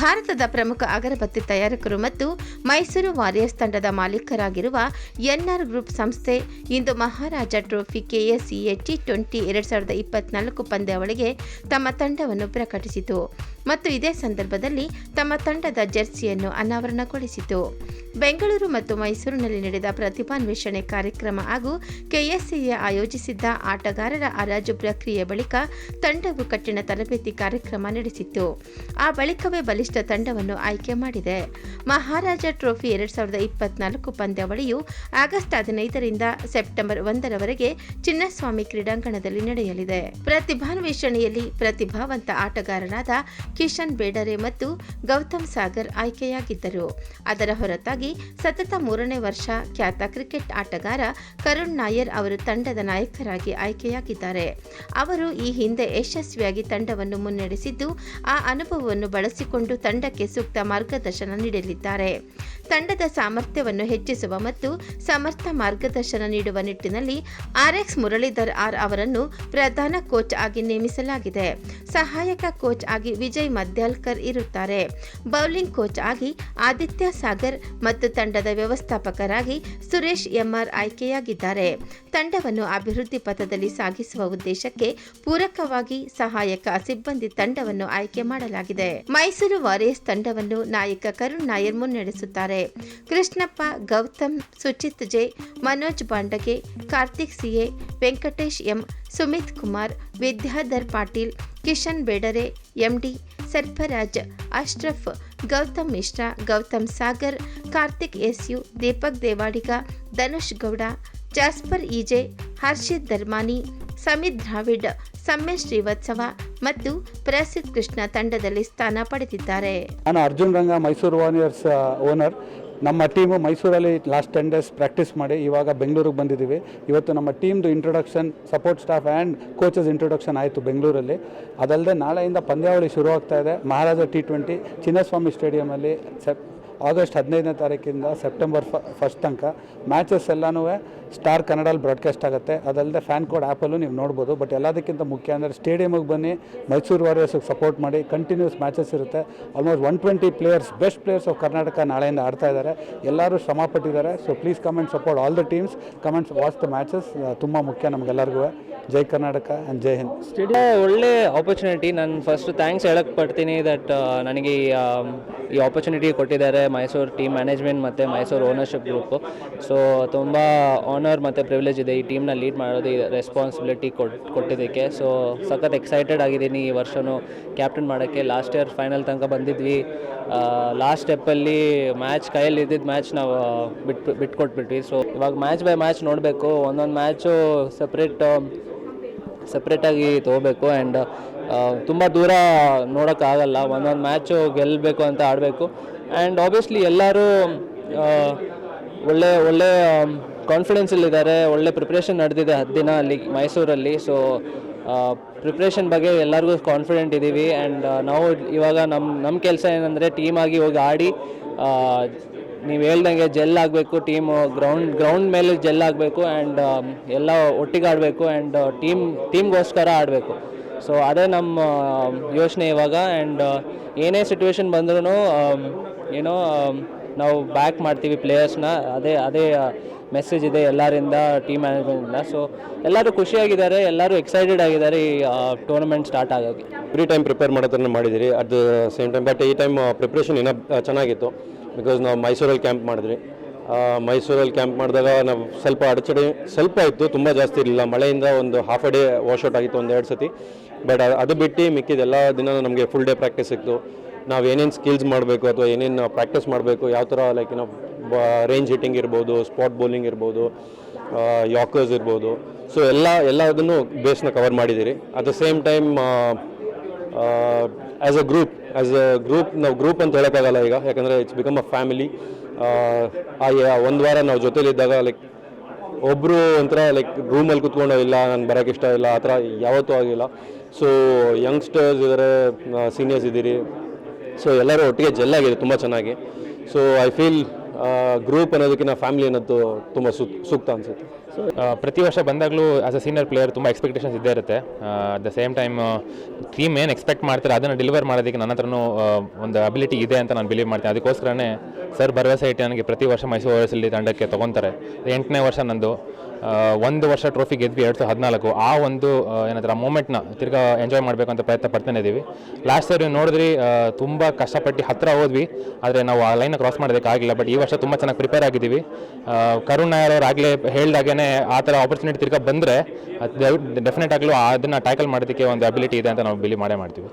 ಭಾರತದ ಪ್ರಮುಖ ಅಗರಬತ್ತಿ ತಯಾರಕರು ಮತ್ತು ಮೈಸೂರು ವಾರಿಯರ್ಸ್ ತಂಡದ ಮಾಲೀಕರಾಗಿರುವ ಎನ್ಆರ್ ಗ್ರೂಪ್ ಸಂಸ್ಥೆ ಇಂದು Maharaja trophy KSCA T twenty ಎರಡು ಸಾವಿರದ ಇಪ್ಪತ್ನಾಲ್ಕು ಪಂದ್ಯಾವಳಿಗೆ ತಮ್ಮ ತಂಡವನ್ನು ಪ್ರಕಟಿಸಿತು. ಮತ್ತು ಇದೇ ಸಂದರ್ಭದಲ್ಲಿ ತಮ್ಮ ತಂಡದ ಜೆರ್ಸಿಯನ್ನು ಅನಾವರಣಗೊಳಿಸಿತು. ಬೆಂಗಳೂರು ಮತ್ತು ಮೈಸೂರಿನಲ್ಲಿ ನಡೆದ ಪ್ರತಿಭಾನ್ವೇಷಣೆ ಕಾರ್ಯಕ್ರಮ ಹಾಗೂ ಕೆಎಸ್ಸಿಎ ಆಯೋಜಿಸಿದ್ದ ಆಟಗಾರರ ಹರಾಜು ಪ್ರಕ್ರಿಯೆ ಬಳಿಕ ತಂಡವು ಕಠಿಣ ತರಬೇತಿ ಕಾರ್ಯಕ್ರಮ ನಡೆಸಿತ್ತು. ಆ ಬಳಿಕವೇ ಬಲಿಷ್ಠ ತಂಡವನ್ನು ಆಯ್ಕೆ ಮಾಡಿದೆ. ಮಹಾರಾಜ ಟ್ರೋಫಿ ಎರಡ್ ಸಾವಿರದ ಇಪ್ಪತ್ನಾಲ್ಕು ಪಂದ್ಯಾವಳಿಯು ಆಗಸ್ಟ್ ಹದಿನೈದರಿಂದ ಸೆಪ್ಟೆಂಬರ್ ಒಂದರವರೆಗೆ ಚಿನ್ನಸ್ವಾಮಿ ಕ್ರೀಡಾಂಗಣದಲ್ಲಿ ನಡೆಯಲಿದೆ. ಪ್ರತಿಭಾನ್ವೇಷಣೆಯಲ್ಲಿ ಪ್ರತಿಭಾವಂತ ಆಟಗಾರರಾದ ಕಿಶನ್ ಬೇಡರೆ ಮತ್ತು ಗೌತಮ್ ಸಾಗರ್ ಆಯ್ಕೆಯಾಗಿದ್ದರು. ಅದರ ಹೊರತಾಗಿ ಸತತ ಮೂರನೇ ವರ್ಷ ಖ್ಯಾತ ಕ್ರಿಕೆಟ್ ಆಟಗಾರ ಕರುಣ್ ನಾಯರ್ ಅವರು ತಂಡದ ನಾಯಕರಾಗಿ ಆಯ್ಕೆಯಾಗಿದ್ದಾರೆ. ಅವರು ಈ ಹಿಂದೆ ಯಶಸ್ವಿಯಾಗಿ ತಂಡವನ್ನು ಮುನ್ನಡೆಸಿದ್ದು, ಆ ಅನುಭವವನ್ನು ಬಳಸಿಕೊಂಡು ತಂಡಕ್ಕೆ ಸೂಕ್ತ ಮಾರ್ಗದರ್ಶನ ನೀಡಲಿದ್ದಾರೆ. ತಂಡದ ಸಾಮರ್ಥ್ಯವನ್ನು ಹೆಚ್ಚಿಸುವ ಮತ್ತು ಸಮರ್ಥ ಮಾರ್ಗದರ್ಶನ ನೀಡುವ ನಿಟ್ಟಿನಲ್ಲಿ ಆರ್ಎಕ್ಸ್ ಮುರಳೀಧರ್ ಆರ್ ಅವರನ್ನು ಪ್ರಧಾನ ಕೋಚ್ ಆಗಿ ನೇಮಿಸಲಾಗಿದೆ. ಸಹಾಯಕ ಕೋಚ್ ಆಗಿ ವಿಜಯ್ ಮದ್ಯಾಲ್ಕರ್ ಇರುತ್ತಾರೆ. ಬೌಲಿಂಗ್ ಕೋಚ್ ಆಗಿ ಆದಿತ್ಯ ಸಾಗರ್ ಮತ್ತು ತಂಡದ ವ್ಯವಸ್ಥಾಪಕರಾಗಿ ಸುರೇಶ್ ಎಂಆರ್ ಆಯ್ಕೆಯಾಗಿದ್ದಾರೆ. ತಂಡವನ್ನು ಅಭಿವೃದ್ಧಿ ಪಥದಲ್ಲಿ ಸಾಗಿಸುವ ಉದ್ದೇಶಕ್ಕೆ ಪೂರಕವಾಗಿ ಸಹಾಯಕ ಸಿಬ್ಬಂದಿ ತಂಡವನ್ನು ಆಯ್ಕೆ ಮಾಡಲಾಗಿದೆ. ಮೈಸೂರು ವಾರಿಯರ್ಸ್ ತಂಡವನ್ನು ನಾಯಕ Karun Nair ಮುನ್ನಡೆಸುತ್ತಾರೆ. Krishnappa, Gautham, Suchith J, Manoj Bhandage, Karthik CA Venkatesh M, Sumit Kumar, Vidyadhar Patil, Kishan Bedare, MD Sarfaraz Ashraf, Gautham Mishra, Gautham Sagar, Karthik S U, Deepak Devadiga, Dhanush Gowda, Jaspar EJ Harshit Dharmani Samit Dravid Samya Srivatsava ಮತ್ತು ಪ್ರಸಿದ್ಧ ಕೃಷ್ಣ ತಂಡದಲ್ಲಿ ಸ್ಥಾನ ಪಡೆದಿದ್ದಾರೆ. ನಾನು Arjun Ranga, Mysuru Warriors owner. ನಮ್ಮ team ಮೈಸೂರಲ್ಲಿ last ten days practice ಮಾಡಿ, ಇವಾಗ ಬೆಂಗಳೂರಿಗೆ ಬಂದಿದ್ದೀವಿ. ಇವತ್ತು ನಮ್ಮ ಟೀಮ್ದು introduction support staff and coaches introduction ಆಯಿತು ಬೆಂಗಳೂರಲ್ಲಿ. ಅದಲ್ಲದೆ ನಾಳೆಯಿಂದ ಪಂದ್ಯಾವಳಿ ಶುರು ಆಗ್ತಾ ಇದೆ. ಮಹಾರಾಜ ಟಿ ಟ್ವೆಂಟಿ ಚಿನ್ನಸ್ವಾಮಿ ಸ್ಟೇಡಿಯಮಲ್ಲಿ ಆಗಸ್ಟ್ ಹದಿನೈದನೇ ತಾರೀಕಿಂದ ಸೆಪ್ಟೆಂಬರ್ ಫಸ್ಟ್ ತನಕ ಮ್ಯಾಚಸ್ ಎಲ್ಲನೂ ಸ್ಟಾರ್ ಕನ್ನಡಲ್ಲಿ ಬ್ರಾಡ್ಕಾಸ್ಟ್ ಆಗುತ್ತೆ. ಅದಲ್ಲದೆ ಫ್ಯಾನ್ ಕೋಡ್ ಆ್ಯಪಲ್ಲೂ ನೀವು ನೋಡ್ಬೋದು. ಬಟ್ ಎಲ್ಲದಕ್ಕಿಂತ ಮುಖ್ಯ ಅಂದರೆ ಸ್ಟೇಡಿಯಮಿಗೆ ಬನ್ನಿ ಮೈಸೂರು ವಾರಿಯರ್ಸಿಗೆ ಸಪೋರ್ಟ್ ಮಾಡಿ ಕಂಟಿನ್ಯೂಸ್ ಮ್ಯಾಚಸ್ ಇರುತ್ತೆ. Almost one twenty players best players of Karnataka ನಾಳೆಯಿಂದ ಆಡ್ತಾ ಇದ್ದಾರೆ. ಎಲ್ಲರೂ ಶ್ರಮ ಪಟ್ಟಿದ್ದಾರೆ. So please comment support all the teams comments watch the matches ತುಂಬ ಮುಖ್ಯ ನಮಗೆಲ್ಲರಿಗೂ. ಜೈ ಕರ್ನಾಟಕ ಆ್ಯಂಡ್ ಜೈ ಹಿಂದ್. ಸ್ಟೇಡಿಯಂ ಒಳ್ಳೆ ಆಪರ್ಚುನಿಟಿ ನಾನು ಫಸ್ಟ್ ಥ್ಯಾಂಕ್ಸ್ ಹೇಳಕ್ಕೆ ಪಡ್ತೀನಿ ದಟ್ ನನಗೆ ಈ, ಆಪರ್ಚುನಿಟಿ ಕೊಟ್ಟಿದ್ದಾರೆ ಮೈಸೂರು ಟೀಮ್ ಮ್ಯಾನೇಜ್ಮೆಂಟ್ ಮತ್ತು ಮೈಸೂರು ಓನರ್ಶಿಪ್ ಗ್ರೂಪು ಸೊ ತುಂಬ ಆನರ್ ಮತ್ತು ಪ್ರಿವಿಲೇಜ್ ಇದೆ ಈ ಟೀಮ್ನ ಲೀಡ್ ಮಾಡೋದು ರೆಸ್ಪಾನ್ಸಿಬಿಲಿಟಿ ಕೊಟ್ ಕೊಟ್ಟಿದ್ದಕ್ಕೆ. ಸೊ ಸಖತ್ ಎಕ್ಸೈಟೆಡ್ ಆಗಿದ್ದೀನಿ ಈ ವರ್ಷವೂ ಕ್ಯಾಪ್ಟನ್ ಮಾಡೋಕ್ಕೆ. ಲಾಸ್ಟ್ ಇಯರ್ ಫೈನಲ್ ತನಕ ಬಂದಿದ್ವಿ. ಲಾಸ್ಟ್ ಸ್ಟೆಪ್ಪಲ್ಲಿ ಮ್ಯಾಚ್ ಕೈಯಲ್ಲಿ ಇದ್ದಿದ್ದ ಮ್ಯಾಚ್ ನಾವು ಬಿಟ್ಟು ಬಿಟ್ಕೊಟ್ಬಿಟ್ವಿ. ಸೊ ಇವಾಗ ಮ್ಯಾಚ್ ಬೈ ಮ್ಯಾಚ್ ನೋಡಬೇಕು. ಒಂದೊಂದು ಮ್ಯಾಚು ಸಪ್ರೇಟ್ ಸಪ್ರೇಟಾಗಿ ತೊಗೋಬೇಕು ಆ್ಯಂಡ್ ತುಂಬ ದೂರ ನೋಡೋಕ್ಕಾಗಲ್ಲ ಒಂದೊಂದು ಮ್ಯಾಚು ಗೆಲ್ಲಬೇಕು ಅಂತ ಆಡಬೇಕು. ಆ್ಯಂಡ್ ಆಬ್ವಿಯಸ್ಲಿ ಎಲ್ಲರೂ ಒಳ್ಳೆ ಒಳ್ಳೆ ಕಾನ್ಫಿಡೆನ್ಸಲ್ಲಿದ್ದಾರೆ ಒಳ್ಳೆ ಪ್ರಿಪ್ರೇಷನ್ ನಡೆದಿದೆ ಹತ್ತು ದಿನ ಅಲ್ಲಿ ಮೈಸೂರಲ್ಲಿ. ಸೊ ಪ್ರಿಪ್ರೇಷನ್ ಬಗ್ಗೆ ಎಲ್ಲರಿಗೂ ಕಾನ್ಫಿಡೆಂಟ್ ಇದ್ದೀವಿ ಆ್ಯಂಡ್ ನಾವು ಇವಾಗ ನಮ್ಮ ನಮ್ಮ ಕೆಲಸ ಏನಂದರೆ ಟೀಮಾಗಿ ಹೋಗಿ ಆಡಿ ನೀವು ಹೇಳ್ದಂಗೆ ಜೆಲ್ ಆಗಬೇಕು ಟೀಮು ಗ್ರೌಂಡ್ ಗ್ರೌಂಡ್ ಮೇಲೆ ಜೆಲ್ ಆಗಬೇಕು ಆ್ಯಂಡ್ ಎಲ್ಲ ಒಟ್ಟಿಗೆ ಆಡಬೇಕು ಆ್ಯಂಡ್ ಟೀಮ್ ಟೀಮ್ಗೋಸ್ಕರ ಆಡಬೇಕು. ಸೊ ಅದೇ ನಮ್ಮ ಯೋಚನೆ ಇವಾಗ ಆ್ಯಂಡ್ ಏನೇ ಸಿಚುವೇಶನ್ ಬಂದ್ರೂ ಏನೋ ಆಮ್, ನಾವು ಬ್ಯಾಕ್ ಮಾಡ್ತೀವಿ ಪ್ಲೇಯರ್ಸ್ನ ಅದೇ ಅದೇ ಮೆಸೇಜ್ ಇದೆ ಎಲ್ಲರಿಂದ ಟೀಮ್ ಮ್ಯಾನೇಜ್ಮೆಂಟಿಂದ ಸೊ ಎಲ್ಲರೂ ಖುಷಿಯಾಗಿದ್ದಾರೆ ಎಲ್ಲರೂ ಎಕ್ಸೈಟೆಡ್ ಆಗಿದ್ದಾರೆ ಈ ಟೂರ್ನಮೆಂಟ್ ಸ್ಟಾರ್ಟ್ ಆಗೋಕ್ಕೆ. ಫ್ರೀ ಟೈಮ್ ಪ್ರಿಪೇರ್ ಮಾಡೋದ್ರನ್ನ ಮಾಡಿದ್ದೀರಿ. At the same time but ಈ ಟೈಮ್ ಪ್ರಿಪ್ರೇಷನ್ ಇನ್ನೂ ಚೆನ್ನಾಗಿತ್ತು. ಬಿಕಾಸ್ ನಾವು ಮೈಸೂರಲ್ಲಿ ಕ್ಯಾಂಪ್ ಮಾಡಿದ್ರಿ ಆ, ಮೈಸೂರಲ್ಲಿ ಕ್ಯಾಂಪ್ ಮಾಡಿದಾಗ ನಾವು ಸ್ವಲ್ಪ ಅಡಚಣೆ ಸ್ವಲ್ಪ ಇತ್ತು ತುಂಬ ಜಾಸ್ತಿ ಇರಲಿಲ್ಲ. ಮಳೆಯಿಂದ ಒಂದು ಹಾಫ್ ಡೇ ವಾಶೌಟ್ ಆಗಿತ್ತು ಒಂದು ಎರಡು ಸತಿ ಬಟ್ ಅದು ಬಿಟ್ಟು ಮಿಕ್ಕಿದ ಎಲ್ಲ ದಿನ ನಮಗೆ ಫುಲ್ ಡೇ ಪ್ರಾಕ್ಟೀಸ್ ಇತ್ತು. ನಾವು ಏನೇನು ಸ್ಕಿಲ್ಸ್ ಮಾಡಬೇಕು ಅಥವಾ ಏನೇನು ಪ್ರಾಕ್ಟೀಸ್ ಮಾಡಬೇಕು ಯಾವ ಥರ ಲೈಕ್ ಏನೋ ರೇಂಜ್ ಹಿಟ್ಟಿಂಗ್ ಇರ್ಬೋದು ಸ್ಪಾಟ್ ಬೌಲಿಂಗ್ ಇರ್ಬೋದು ಯಾಕರ್ಸ್ ಇರ್ಬೋದು. ಸೊ ಎಲ್ಲ ಎಲ್ಲದನ್ನು ಬೇಸ್ನ ಕವರ್ ಮಾಡಿದ್ದೀರಿ. At the same time as a group as a group ನಾವು ಗ್ರೂಪ್ ಅಂತ ಹೇಳೋಕ್ಕಾಗಲ್ಲ ಈಗ. ಯಾಕಂದರೆ ಇಟ್ಸ್ ಬಿಕಮ್ ಅ ಫ್ಯಾಮಿಲಿ ಆ ಒಂದು ವಾರ ನಾವು ಜೊತೇಲಿದ್ದಾಗ ಲೈಕ್ ಒಬ್ಬರು ಒಂಥರ ಲೈಕ್ ರೂಮಲ್ಲಿ ಕುತ್ಕೊಂಡು ಇಲ್ಲ ನಾನು ಬರೋಕ್ಕೆ ಇಷ್ಟ ಇಲ್ಲ, ಆ ಥರ ಯಾವತ್ತೂ ಆಗಿಲ್ಲ. ಸೊ ಯಂಗ್ಸ್ಟರ್ಸ್ ಇದ್ದಾರೆ ಸೀನಿಯರ್ಸ್ ಇದ್ದೀರಿ. ಸೊ ಎಲ್ಲರೂ ಒಟ್ಟಿಗೆ ಜೆಲ್ಲಾಗಿದೆ ತುಂಬ ಚೆನ್ನಾಗಿ. ಸೊ ಐ ಫೀಲ್ ಗ್ರೂಪ್ ಅನ್ನೋದಕ್ಕಿಂತ ಫ್ಯಾಮಿಲಿ ಅನ್ನೋದು ತುಂಬ ಸೂಕ್ತ ಅನಿಸುತ್ತೆ. ಸೊ ಪ್ರತಿ ವರ್ಷ ಬಂದಾಗಲೂ ಆಸ್ ಅ ಸೀನಿಯರ್ ಪ್ಲೇಯರ್ ತುಂಬ ಎಕ್ಸ್ಪೆಕ್ಟೇಷನ್ಸ್ ಇದ್ದೇ ಇರುತ್ತೆ. At the same time team ಏನು ಎಕ್ಸ್ಪೆಕ್ಟ್ ಮಾಡ್ತಾರೆ, ಅದನ್ನು ಡೆಲಿವರ್ ಮಾಡೋದಕ್ಕೆ ನನ್ನ ಹತ್ರನೂ ಒಂದು ಅಬಿಲಿಟಿ ಇದೆ ಅಂತ ನಾನು ಬಿಲೀವ್ ಮಾಡ್ತೀನಿ. ಅದಕ್ಕೋಸ್ಕರನೇ ಸರ್ ಭರವಸೆ ಇಟ್ಟು ನನಗೆ ಪ್ರತಿ ವರ್ಷ ಮೈಸೂರು ಓವರ್ಸಲ್ಲಿ ತಂಡಕ್ಕೆ ತೊಗೊತಾರೆ. ಎಂಟನೇ ವರ್ಷ ನಂದು. ಒಂದು ವರ್ಷ ಟ್ರೋಫಿ ಗೆದ್ವಿ ಎರಡು ಸಾವಿರದ ಹದಿನಾಲ್ಕು. ಆ ಒಂದು ಏನಾದ್ರೂ ಆ ಮೂಮೆಂಟ್ನ ತಿರ್ಗಾ ಎಂಜಾಯ್ ಮಾಡಬೇಕು ಅಂತ ಪ್ರಯತ್ನ ಪಡ್ತಾನೆ ಇದ್ದೀವಿ ಲಾಸ್ಟ್ ಇಯರ್ ನೋಡಿದ್ರಿ ತುಂಬ ಕಷ್ಟಪಟ್ಟು ಹತ್ತಿರ ಹೋದ್ವಿ. ಆದರೆ ನಾವು ಆ ಲೈನ್ ಕ್ರಾಸ್ ಮಾಡೋದಕ್ಕಾಗಿಲ್ಲ ಬಟ್ ಈ ವರ್ಷ ತುಂಬ ಚೆನ್ನಾಗಿ ಪ್ರಿಪೇರ್ ಆಗಿದ್ದೀವಿ. ಕರುಣ್ ನಾಯರ್ ಅವ್ರು ಆಗಲೇ ಹೇಳ್ದಾಗೇ ಆ ಥರ ಆಪರ್ಚುನಿಟಿ ತಿರ್ಗಾ ಬಂದರೆ ಡೆಫಿನೆಟ್ ಆಗಲೂ ಅದನ್ನು ಟ್ಯಾಕಲ್ ಮಾಡೋದಕ್ಕೆ ಒಂದು ಅಬಿಲಿಟಿ ಇದೆ ಅಂತ ನಾವು ಬಿಲಿ ಮಾಡೇ ಮಾಡ್ತೀವಿ.